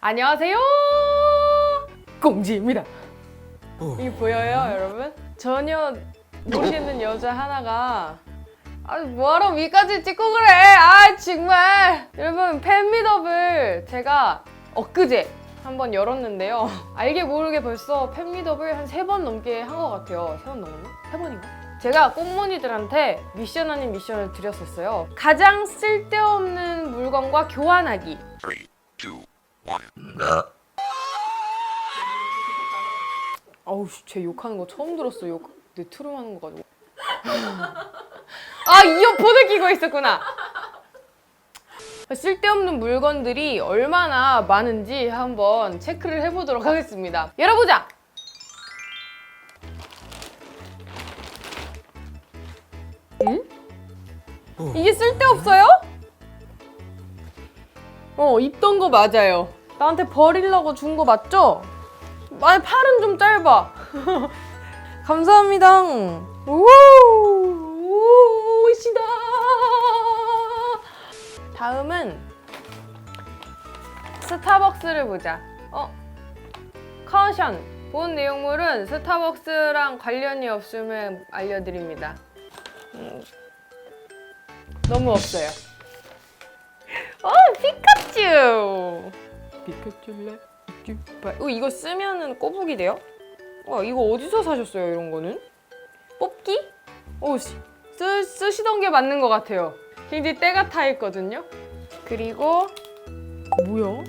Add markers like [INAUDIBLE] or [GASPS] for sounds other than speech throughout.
안녕하세요. 공지입니다. 이게 보여요, 여러분? 전혀 모르시는 여자 하나가 아 뭐하러 위까지 찍고 그래? 아 정말 여러분 팬미더블 제가 엊그제 한번 열었는데요. 알게 모르게 벌써 팬미더블 한세 번 넘게 한 것 같아요. 세 번 넘었나? 세 번인가? 제가 꽁무니들한테 미션 아닌 미션을 드렸었어요. 가장 쓸데없는 물건과 교환하기. 아우 씨, 쟤 욕하는 거 처음 들었어. 욕. 내 트름 하는 거 가지고. [LAUGHS] 아 이어폰을 끼고 있었구나. 쓸데없는 물건들이 얼마나 많은지 한번 체크를 해보도록 하겠습니다. 열어보자. 응? 이게 쓸데없어요? 어 입던 거 맞아요. 나한테 버리려고 준 거 맞죠? 아니 팔은 좀 짧아. [LAUGHS] 감사합니다. 오, 오 시다. 다음은 스타벅스를 보자. 어, 커션. 본 내용물은 스타벅스랑 관련이 없음을 알려드립니다. 음, 너무 없어요. [LAUGHS] 어, 피카츄. 피카츄래. 어, 이거 쓰면은 꼬북이 돼요? 와 이거 어디서 사셨어요 이런 거는? 뽑기? 오 씨, 쓰, 쓰시던 게 맞는 것 같아요 굉장히 때가 타 있거든요 그리고 뭐야?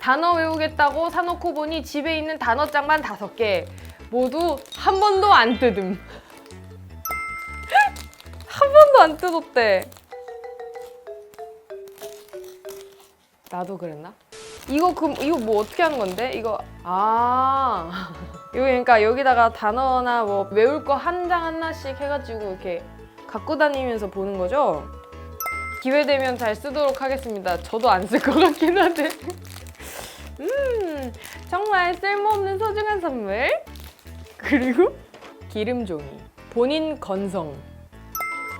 단어 외우겠다고 사놓고 보니 집에 있는 단어장만 다섯 개 모두 한 번도 안 뜯음 [LAUGHS] 한 번도 안 뜯었대 나도 그랬나? 이거 그 이거 뭐 어떻게 하는 건데? 이거 아 [LAUGHS] 이거 그러니까 여기다가 단어나 뭐 외울 거 한 장 하나씩 해가지고 이렇게 갖고 다니면서 보는 거죠? 기회 되면 잘 쓰도록 하겠습니다. 저도 안 쓸 것 같긴 한데. [LAUGHS] 음 정말 쓸모없는 소중한 선물. 그리고 기름 종이. 본인 건성.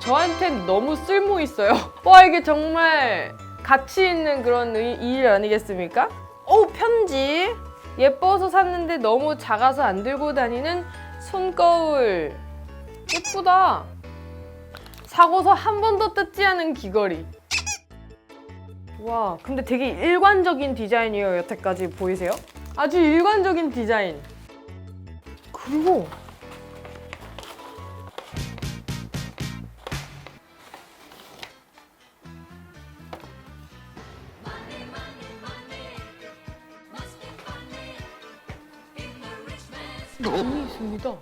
저한텐 너무 쓸모 있어요. [LAUGHS] 와 이게 정말 가치 있는 그런 의- 일 아니겠습니까? 오 편지. 예뻐서 샀는데 너무 작아서 안 들고 다니는 손거울. 예쁘다. 사고서 한 번도 뜯지 않은 귀걸이. 와 근데 되게 일관적인 디자인이에요 여태까지. 보이세요? 아주 일관적인 디자인. 그리고 있습니다.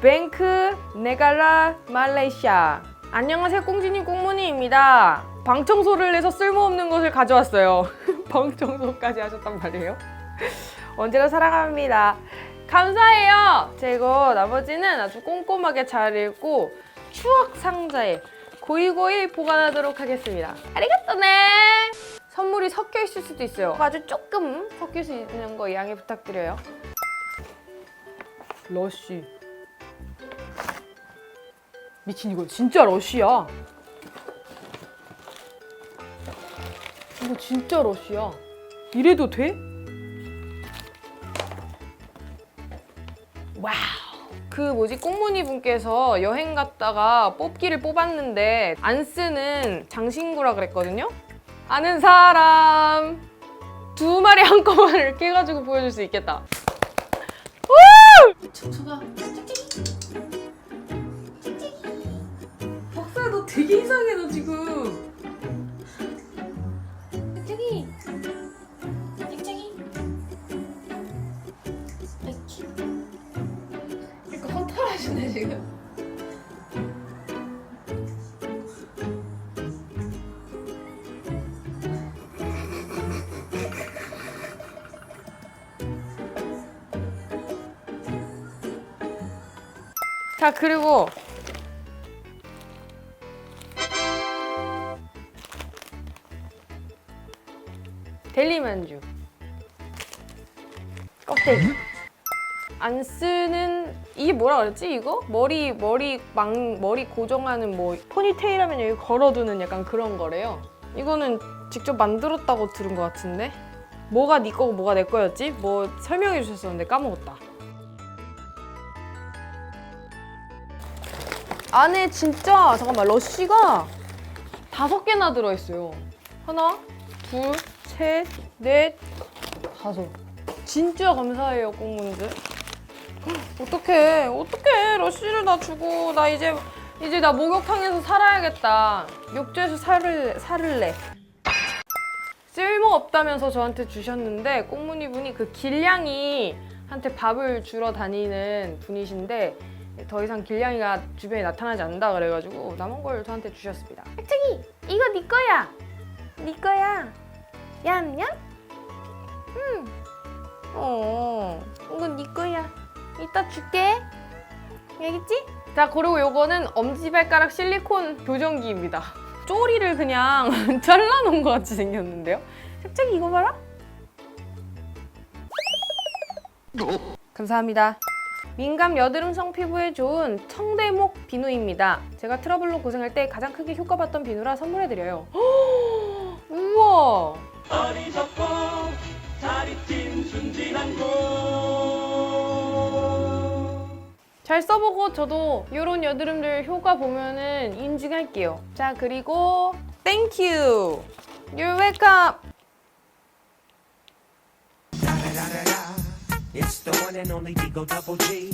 뱅크 네갈라 말레이시아. 안녕하세요, 꽁지님 꽁무니입니다. 방 청소를 해서 쓸모없는 것을 가져왔어요. [LAUGHS] 방 청소까지 하셨단 말이에요. 언제나 사랑합니다. 감사해요. 제가 나머지는 아주 꼼꼼하게 잘 읽고 추억 상자에 고이고이 보관하도록 하겠습니다. 아리가또네. 선물이 섞여 있을 수도 있어요. 아주 조금 섞일 수 있는 거 양해 부탁드려요. 러쉬. 미친 이거 진짜 러쉬야. 이거 진짜 러쉬야. 이래도 돼? 와우. 그 뭐지? 꽁무니 분께서 여행 갔다가 뽑기를 뽑았는데 안 쓰는 장신구라 그랬거든요? 아는 사람! 두 마리 [LAUGHS] 한꺼번에 이렇게 해가지고 보여줄 수 있겠다 척추가 박사야 너 되게 이상해 너 지금 자 그리고 델리만주. 껍데기. 안 쓰는 이게 뭐라 그랬지 이거? 머리 머리 망 머리 고정하는 뭐 포니테일 하면 여기 걸어두는 약간 그런 거래요. 이거는 직접 만들었다고 들은 것 같은데? 뭐가 네 거고 뭐가 내 거였지? 뭐 설명해 주셨었는데 까먹었다. 안에 진짜 잠깐만 러쉬가 다섯 개나 들어있어요. 하나, 둘, 셋, 넷, 다섯. 진짜 감사해요 꽁무니들. 어떡해 어떡해 러쉬를 다 주고 나 이제 이제 나 목욕탕에서 살아야겠다 욕조에서 살을 살을래 쓸모 없다면서 저한테 주셨는데 꽁무니 분이 그 길냥이 한테 밥을 주러 다니는 분이신데 더 이상 길냥이가 주변에 나타나지 않는다 그래가지고 남은 걸 저한테 주셨습니다 혜택이 이거 네 거야 네 거야 얌얌 응어 이건 네 거야 이따 줄게. 알겠지? 자, 그리고 요거는 엄지발가락 실리콘 교정기입니다. 쪼리를 그냥 [LAUGHS] 잘라놓은 것 같이 생겼는데요? 색깔이 이거 봐라. 감사합니다. 민감 여드름성 피부에 좋은 청대목 비누입니다. 제가 트러블로 고생할 때 가장 크게 효과봤던 비누라 선물해드려요. [GASPS] 우와! 어리석고 자리팀 순진한 고잘 써보고 저도 이런 여드름들 효과 보면은 인증할게요. 자 그리고 땡큐. You're welcome. It's the one and only Digo Double G.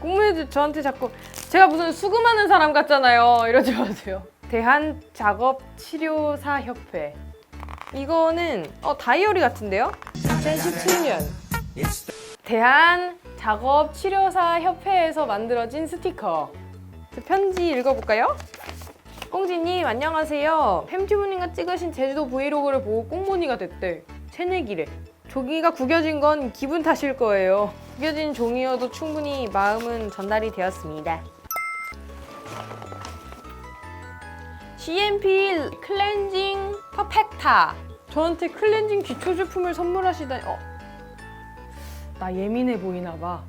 공무원들 [LAUGHS] 저한테 자꾸 제가 무슨 수금하는 사람 같잖아요. 이러지 마세요. 대한 작업 치료사 협회. 이거는 어 다이어리 같은데요? 2017년. It's the 대한 작업 치료사 협회에서 만들어진 스티커. 저 편지 읽어볼까요? 꽁지님 안녕하세요. 팸튜브님과 찍으신 제주도 브이로그를 보고 꽁무니가 됐대. 새내기래. 종이가 구겨진 건 기분 탓일 거예요. 구겨진 종이여도 충분히 마음은 전달이 되었습니다. CMP 클렌징 퍼펙타. 저한테 클렌징 기초 제품을 선물하시다니. 어, 나 예민해 보이나 봐.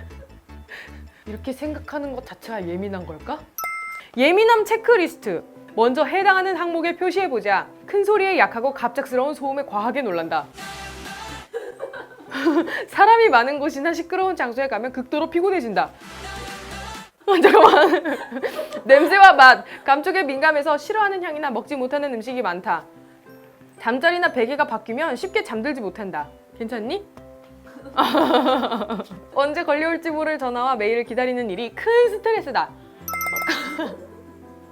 [LAUGHS] 이렇게 생각하는 것 자체가 예민한 걸까? 예민함 체크리스트. 먼저 해당하는 항목에 표시해보자. 큰 소리에 약하고 갑작스러운 소음에 과하게 놀란다. [LAUGHS] 사람이 많은 곳이나 시끄러운 장소에 가면 극도로 피곤해진다. [LAUGHS] 어, 잠깐만. [LAUGHS] 냄새와 맛, 감촉에 민감해서 싫어하는 향이나 먹지 못하는 음식이 많다. 잠자리나 베개가 바뀌면 쉽게 잠들지 못한다. 괜찮니? 언제 걸려올지 모를 전화와 메일을 기다리는 일이 큰 스트레스다.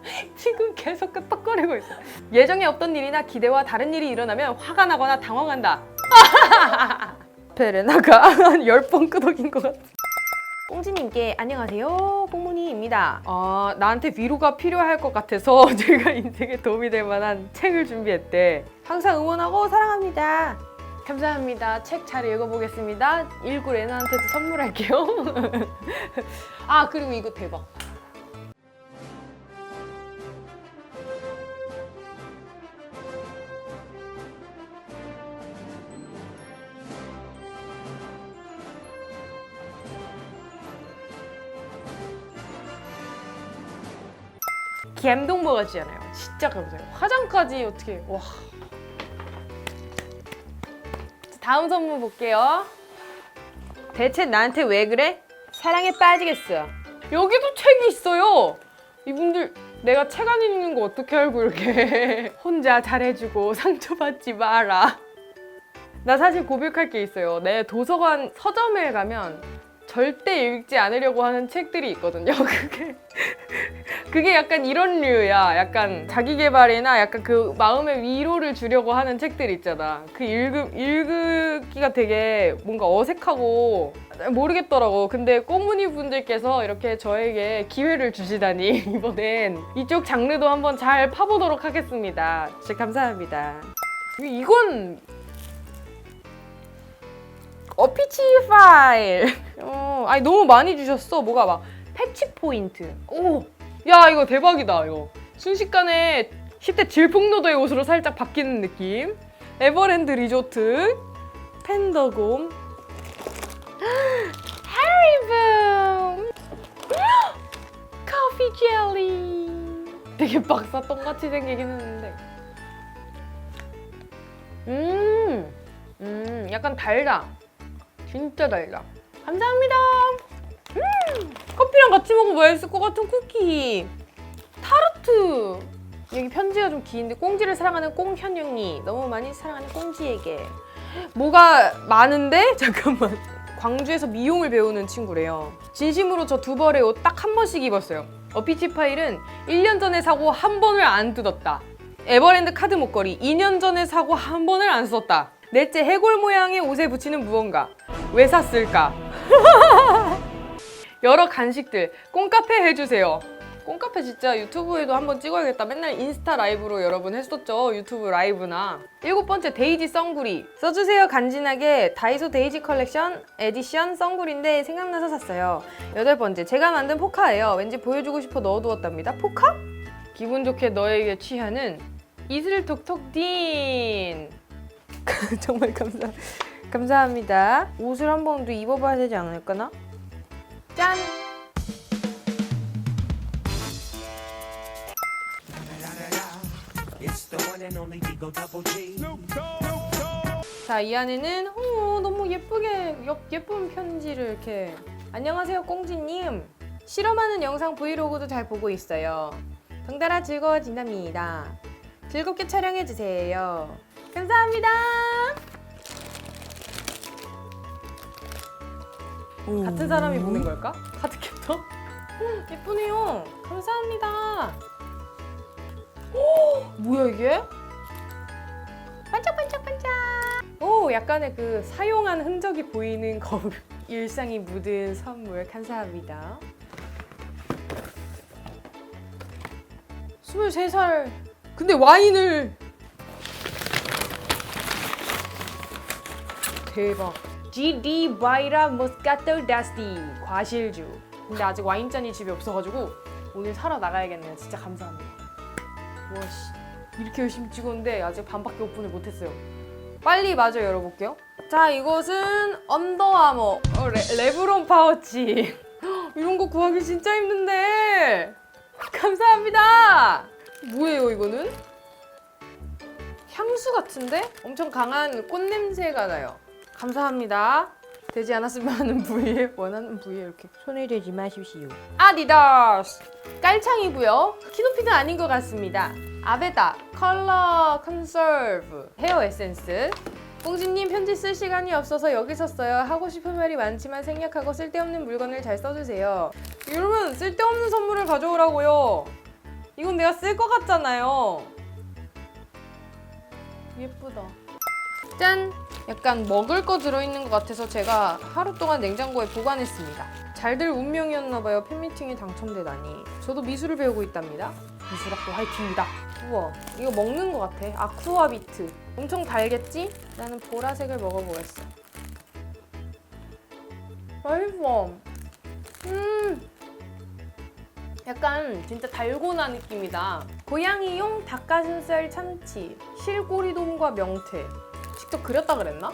[LAUGHS] 지금 계속 끄떡거리고 있어. 예정에 없던 일이나 기대와 다른 일이 일어나면 화가 나거나 당황한다. [LAUGHS] 베레나가 한 10번 끄덕인 것 같아. 꽁지님께 안녕하세요 꽁무니입니다. 아 나한테 위로가 필요할 것 같아서 [LAUGHS] 제가 인생에 도움이 될 만한 책을 준비했대. 항상 응원하고 사랑합니다. 감사합니다. 책 잘 읽어보겠습니다. 일구 레나한테도 선물할게요. 아 그리고 이거 대박 감동먹어지잖아요. 진짜 감사해요. 화장까지 어떻게 와. 다음 선물 볼게요. 대체 나한테 왜 그래? 사랑에 빠지겠어. 여기도 책이 있어요. 이분들 내가 책 안 읽는 거 어떻게 알고 이렇게. [LAUGHS] 혼자 잘해주고 상처받지 마라. 나 사실 고백할 게 있어요. 내 도서관 서점에 가면 절대 읽지 않으려고 하는 책들이 있거든요 [LAUGHS] 그게 그게 약간 이런 류야. 약간 자기 개발이나 약간 그 마음의 위로를 주려고 하는 책들 있잖아. 그 읽음, 읽기가 되게 뭔가 어색하고 모르겠더라고. 근데 꽁무니 분들께서 이렇게 저에게 기회를 주시다니 [LAUGHS] 이번엔 이쪽 장르도 한번 잘 파보도록 하겠습니다. 진짜 감사합니다. 이건 어피치 파일. 어, 아니 너무 많이 주셨어. 뭐가 막 패치 포인트. 오, 야 이거 대박이다. 이거 순식간에 10대 질풍노도의 옷으로 살짝 바뀌는 느낌. 에버랜드 리조트, 팬더곰, 해리붐, 커피 젤리. 되게 박사 똥같이 생기긴 했는데. 음, 음, 약간 달다. 진짜 달다. 감사합니다. 음, 커피랑 같이 먹으면 맛있을 것 같은 쿠키. 타르트. 여기 편지가 좀 긴데 꽁지를 사랑하는 꽁현영이 너무 많이 사랑하는 꽁지에게 뭐가 많은데 [LAUGHS] 잠깐만 광주에서 미용을 배우는 친구래요. 진심으로 저 두 벌의 옷 딱 한 번씩 입었어요. 어피치 파일은 1년 전에 사고 한 번을 안 뜯었다. 에버랜드 카드 목걸이 2년 전에 사고 한 번을 안 썼다. 넷째 해골 모양의 옷에 붙이는 무언가. 왜 샀을까? [LAUGHS] 여러 간식들 꽁카페 해주세요. 꽁카페 진짜 유튜브에도 한번 찍어야겠다. 맨날 인스타 라이브로 여러분 했었죠. 유튜브 라이브나. 일곱 번째 데이지 썬구리. 써주세요 간지나게 다이소 데이지 컬렉션 에디션 썬구리인데 생각나서 샀어요. 여덟 번째 제가 만든 포카예요. 왠지 보여주고 싶어 넣어두었답니다. 포카? 기분 좋게 너에게 취하는 이슬 톡톡딘. [LAUGHS] 정말 감사 감사합니다. 옷을 한 번 더 입어봐야 되지 않을까나? 짠! 자, 이 안에는 어, 너무 예쁘게 여- 예쁜 편지를 이렇게 안녕하세요, 꽁지님. 실험하는 영상 브이로그도 잘 보고 있어요. 덩달아 즐거워진답니다. 즐겁게 촬영해 주세요. 감사합니다. 같은 사람이 보낸 걸까? 카드캡터? 음, 예쁘네요. 감사합니다. 오, 뭐야 이게? 반짝반짝반짝. 오, 약간의 그 사용한 흔적이 보이는 거울. [LAUGHS] 일상이 묻은 선물 감사합니다. 23살. 근데 와인을 대박. GD 바이라 모스카토 다스티 과실주. 근데 아직 와인잔이 집에 없어가지고 오늘 사러 나가야겠네요. 진짜 감사합니다. 와씨 이렇게 열심히 찍었는데 아직 반밖에 오픈을 못했어요. 빨리 마저 열어볼게요. 자 이것은 언더아머 어, 레, 레브론 파우치. [GASPS] 이런 거 구하기 진짜 힘든데 감사합니다. 뭐예요 이거는? 향수 같은데? 엄청 강한 꽃 냄새가 나요. 감사합니다. 되지 않았으면 하는 부위에 원하는 부위에 이렇게 손을 대지 마십시오. 아디다스 깔창이고요. 키높이는 아닌 것 같습니다. 아베다 컬러 컨설브 헤어 에센스. 꽁지님 편지 쓸 시간이 없어서 여기 섰어요. 하고 싶은 말이 많지만 생략하고 쓸데없는 물건을 잘 써주세요. 여러분 쓸데없는 선물을 가져오라고요. 이건 내가 쓸 것 같잖아요. 예쁘다. 짠! 약간 먹을 거 들어있는 것 같아서 제가 하루 동안 냉장고에 보관했습니다. 잘들 운명이었나봐요. 팬미팅에 당첨되다니. 저도 미술을 배우고 있답니다. 미술학도 화이팅입니다. 우와, 이거 먹는 것 같아. 아쿠아 비트. 엄청 달겠지? 나는 보라색을 먹어보겠어. 맛있어. 음, 약간 진짜 달고나 느낌이다. 고양이용 닭가슴살 참치, 실꼬리돔과 명태. 직접 그렸다 그랬나?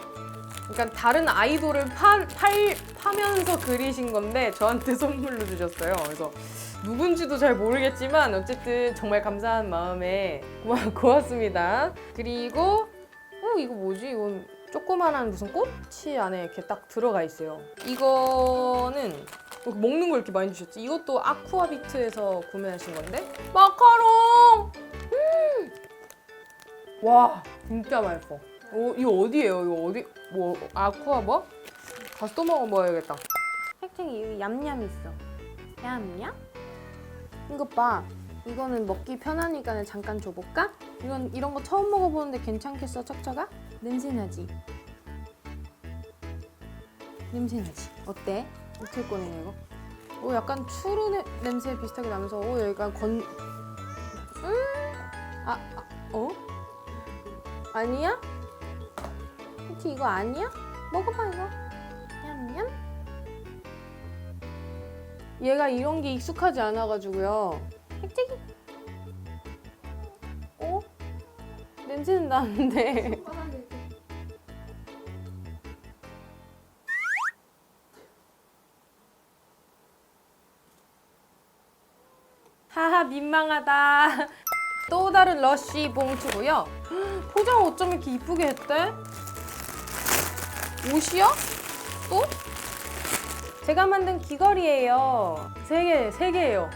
그러니까 다른 아이돌을 파, 팔, 파면서 그리신 건데 저한테 [LAUGHS] 선물로 주셨어요. 그래서 누군지도 잘 모르겠지만 어쨌든 정말 감사한 마음에 고마, 고맙습니다. 그리고 어 이거 뭐지? 이건 조그만한 무슨 꽃이 안에 이렇게 딱 들어가 있어요. 이거는 어, 먹는 걸 이렇게 많이 주셨지? 이것도 아쿠아비트에서 구매하신 건데 마카롱! 음! 와 진짜 맛있어. 어, 이거 어디예요? 이거 어디? 뭐 아쿠아 뭐? 가서 또 먹어봐야겠다. 혜택이 여기 얌얌 있어. 얌얌? 이것 봐. 이거는 먹기 편하니까 잠깐 줘볼까? 이건 이런 거 처음 먹어보는데 괜찮겠어, 척척아? 냄새 나지? 냄새 나지? 어때? 어떻게 꺼내냐 이거? 오 약간 추루 내, 냄새 비슷하게 나면서 오 약간 건... 음? 아, 아 어? 아니야? 혹시 이거 아니야? 먹어봐 이거 냠냠 얘가 이런 게 익숙하지 않아가지고요 핵쟁이 어? 냄새는 나는데 하하 민망하다. 또 다른 러쉬 봉투고요. 포장 어쩜 이렇게 이쁘게 했대? 옷이야? 또? 제가 만든 귀걸이에요. 세 개, 세 개예요.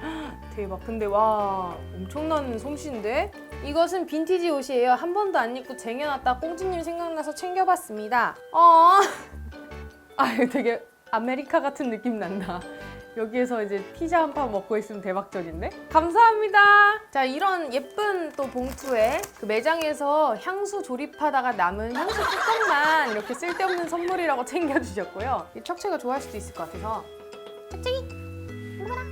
[GASPS] 대박. 근데 와, 엄청난 솜씨인데? 이것은 빈티지 옷이에요. 한 번도 안 입고 쟁여놨다 꽁지님 생각나서 챙겨봤습니다. 어. [LAUGHS] 아, 되게 아메리카 같은 느낌 난다. 여기에서 이제 피자 한 판 먹고 있으면 대박적인데? 감사합니다. 자, 이런 예쁜 또 봉투에 그 매장에서 향수 조립하다가 남은 향수 뚜껑만 이렇게 쓸데없는 선물이라고 [LAUGHS] 챙겨주셨고요. 이 척채가 좋아할 수도 있을 것 같아서. 척채기! 먹어라!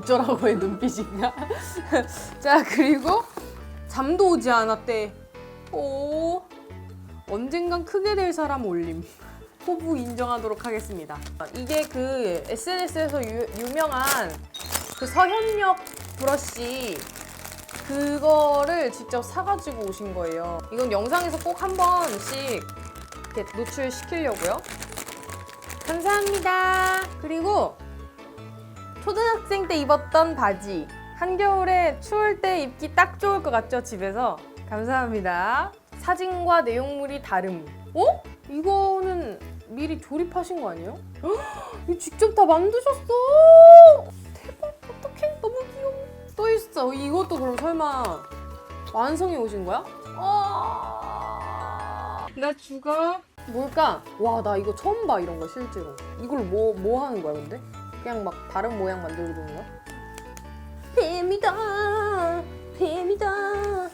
어, 뭐 어쩌라고 해 눈빛인가? [LAUGHS] 자 그리고 잠도 오지 않았대. 오 언젠간 크게 될 사람 올림. [LAUGHS] 호부 인정하도록 하겠습니다. 이게 그 SNS에서 유, 유명한 그 서현역 브러쉬 그거를 직접 사가지고 오신 거예요. 이건 영상에서 꼭 한 번씩 이렇게 노출시키려고요. 감사합니다. 그리고 초등학생 때 입었던 바지. 한겨울에 추울 때 입기 딱 좋을 것 같죠, 집에서? 감사합니다. 사진과 내용물이 다름. 어? 이거는 미리 조립하신 거 아니에요? 헉, [GASPS] 이거 직접 다 만드셨어! 대박, 어떡해. 너무 귀여워. 또 있어. 이것도 그럼 설마 완성해 오신 거야? 아... 나 죽어. 뭘까? 와, 나 이거 처음 봐, 이런 거 실제로. 이걸 뭐, 뭐 하는 거야, 근데? 그냥 막 다른 모양 있는 거야? 뱀이다, 뱀이다.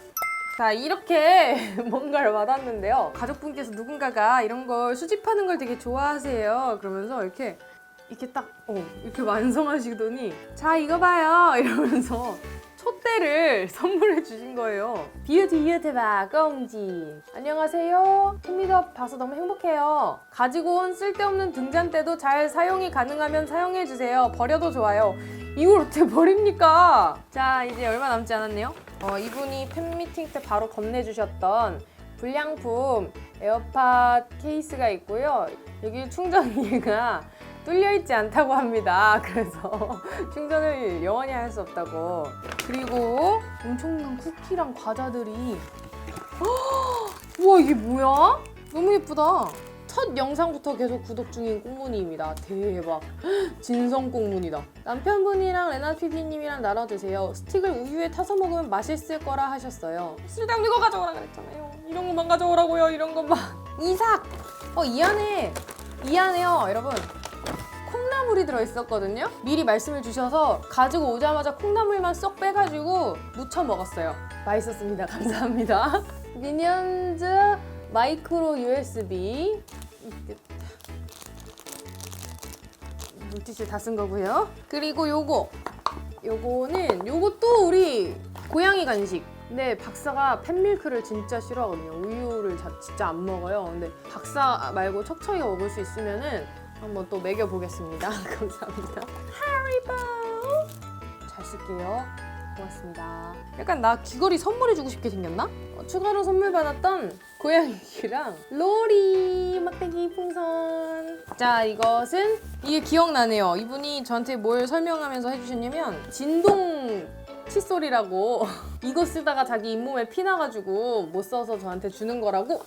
자, 이렇게 [LAUGHS] 뭔가를 받았는데요. 가족분께서 누군가가 이런 걸 수집하는 걸 되게 좋아하세요. 그러면서 이렇게 이렇게 딱, 어, 이렇게 완성하시더니, 자, 이거 봐요! [LAUGHS] 이러면서 촛대를 [LAUGHS] 선물해 주신 거예요. 비유티 비유티바 꽁지. 안녕하세요. 팬미더 봐서 너무 행복해요. 가지고 온 쓸데없는 등잔대도 잘 사용이 가능하면 사용해 주세요. 버려도 좋아요. 이걸 어떻게 버립니까? 자, 이제 얼마 남지 않았네요. 어, 이분이 팬미팅 때 바로 건네주셨던 불량품 에어팟 케이스가 있고요. 여기 충전기가 뚫려 있지 않다고 합니다. [LAUGHS] 그래서 충전을 영원히 할 수 없다고. 그리고 엄청난 쿠키랑 과자들이. 헉! [GASPS] 우와 이게 뭐야? 너무 예쁘다. 첫 영상부터 계속 구독 중인 꽁무니입니다. 대박. [GASPS] 진성 꽁무니다. 남편분이랑 레나 PD님이랑 나눠 드세요. 스틱을 우유에 타서 먹으면 맛있을 거라 하셨어요. 쓸데없는 거 가져오라 그랬잖아요. 이런 것만 가져오라고요. 이런 것만. 이삭. 어 이 안에 이 안에요, 여러분. 콩나물이 들어있었거든요. 미리 말씀을 주셔서 가지고 오자마자 콩나물만 쏙 빼가지고 무쳐 먹었어요. 맛있었습니다. [LAUGHS] 감사합니다. 미니언즈 마이크로 USB 물티슈 다 쓴 거고요. 그리고 요거 요거는 요것도 우리 고양이 간식. 근데 박사가 팬밀크를 진짜 싫어하거든요. 우유를 자- 진짜 안 먹어요. 근데 박사 말고 척척이가 먹을 수 있으면은 한번 또 먹여보겠습니다. [LAUGHS] 감사합니다. 하리보 잘 쓸게요. 고맙습니다. 약간 나 귀걸이 선물해주고 싶게 생겼나? 어, 추가로 선물 받았던 고양이랑 로리 막대기 풍선. 자 이것은 이게 기억나네요. 이분이 저한테 뭘 설명하면서 해주셨냐면 진동 칫솔이라고 [LAUGHS] 이거 쓰다가 자기 잇몸에 피 나가지고 못 써서 저한테 주는 거라고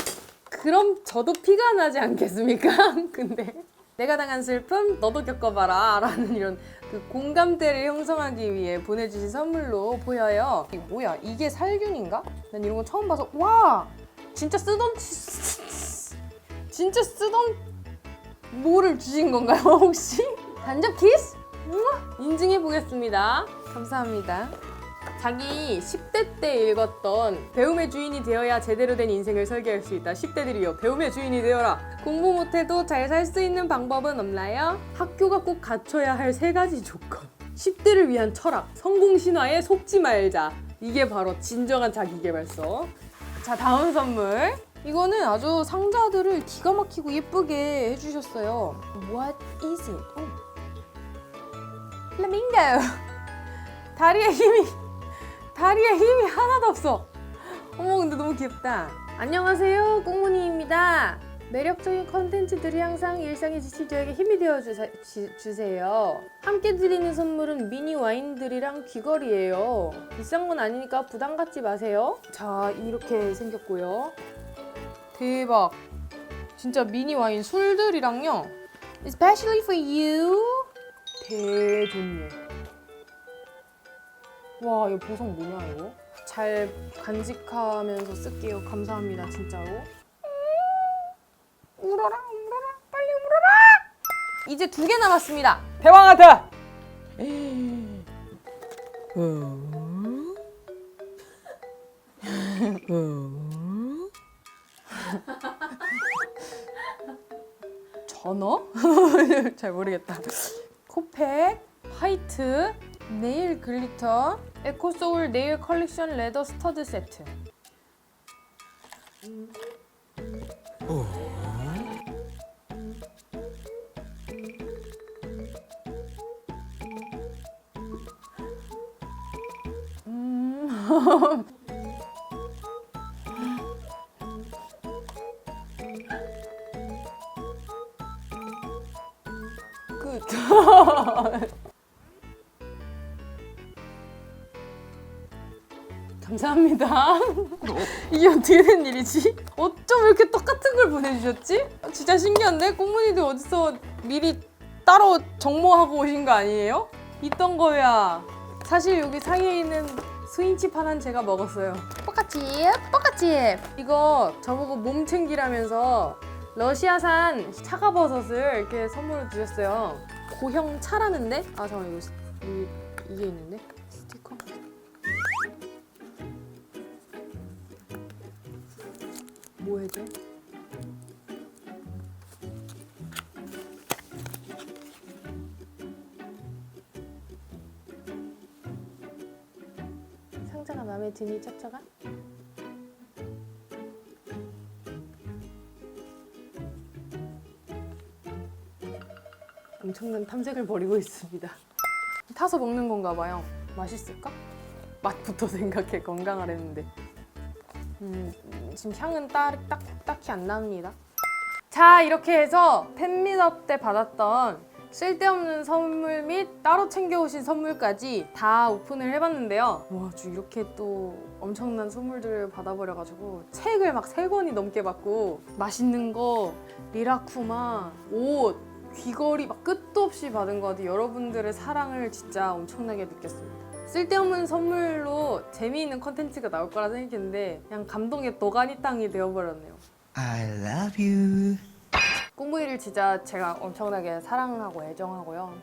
그럼 저도 피가 나지 않겠습니까? [LAUGHS] 근데 내가 당한 슬픔 너도 겪어봐라 라는 이런 그 공감대를 형성하기 위해 보내주신 선물로 보여요 이게 뭐야 이게 살균인가? 난 이런 거 처음 봐서 와 진짜 쓰던 치- [LAUGHS] 진짜 쓰던 뭐를 주신 건가요 [LAUGHS] 혹시? [LAUGHS] 간접 키스? 인증해 보겠습니다 감사합니다 자기 10대 때 읽었던 배움의 주인이 되어야 제대로 된 인생을 설계할 수 있다. 10대들이요. 배움의 주인이 되어라. 공부 못해도 잘 살 수 있는 방법은 없나요? 학교가 꼭 갖춰야 할 세 가지 조건. 10대를 위한 철학. 성공 신화에 속지 말자. 이게 바로 진정한 자기 개발서. 자, 다음 선물. 이거는 아주 상자들을 기가 막히고 예쁘게 해주셨어요. What is it? 오. 플라밍고. [LAUGHS] 다리에 힘이 다리에 힘이 하나도 없어. 어머 근데 너무 귀엽다. 안녕하세요 꽁무니입니다. 매력적인 컨텐츠들이 항상 일상에 지칠 저에게 힘이 되어 주세, 지- 주세요. 함께 드리는 선물은 미니 와인들이랑 귀걸이에요. 비싼 건 아니니까 부담 갖지 마세요. 자 이렇게 생겼고요. 대박. 진짜 미니 와인 술들이랑요. Especially for you. 대존요. 와 이거 보석 뭐냐 이거? 잘 간직하면서 쓸게요. 감사합니다 진짜로. 울어라 울어라 빨리 울어라. 이제 두 개 남았습니다. 대왕하다. 전어? [LAUGHS] 잘 모르겠다. 코팩, 화이트, 네일 글리터, 에코소울 네일 컬렉션 레더 스터드 세트. 음. [LAUGHS] [LAUGHS] 감사합니다. [LAUGHS] 이게 어떻게 된 일이지? 어쩜 이렇게 똑같은 걸 보내주셨지? 진짜 신기한데? 꽁무니들 어디서 미리 따로 정모하고 오신 거 아니에요? 있던 거야. 사실 여기 사이에 있는 스윙칩 하나는 제가 먹었어요. 똑같이, 똑같이. 이거 저보고 몸 챙기라면서 러시아산 차가버섯을 이렇게 선물로 주셨어요. 고형 차라는데? 아 잠깐 이거 이, 이게 있는데? 뭐 해줘? 상자가 마음에 드니 짝짝아? 엄청난 탐색을 벌이고 있습니다. 타서 먹는 건가 봐요. 맛있을까? 맛부터 [LAUGHS] 생각해 건강하랬는데. 음, 지금 향은 딱, 딱, 딱히 안 납니다. 자 이렇게 해서 팬미업 때 받았던 쓸데없는 선물 및 따로 챙겨오신 선물까지 다 오픈을 해봤는데요. 와, 주 이렇게 또 엄청난 선물들을 받아버려가지고 책을 막 세 권이 넘게 받고 맛있는 거, 리라쿠마, 옷, 귀걸이 막 끝도 없이 받은 것 같아요. 여러분들의 사랑을 진짜 엄청나게 느꼈습니다. 쓸데없는 선물로 재미있는 컨텐츠가 나올 거라 생각했는데 그냥 감동의 도가니 땅이 되어버렸네요. I love you. 꿈부이를 진짜 제가 엄청나게 사랑하고 애정하고요.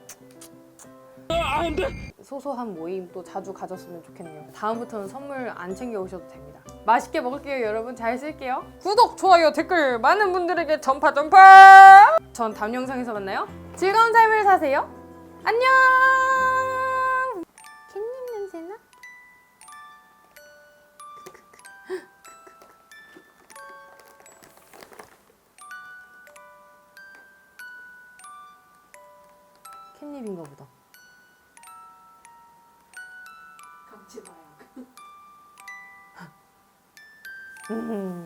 소소한 모임도 자주 가졌으면 좋겠네요. 다음부터는 선물 안 챙겨 오셔도 됩니다. 맛있게 먹을게요, 여러분. 잘 쓸게요. 구독, 좋아요, 댓글 많은 분들에게 전파 전파. 전 다음 영상에서 만나요. 즐거운 삶을 사세요. 안녕. 캣닙인가 보다. 감지 마요. 음.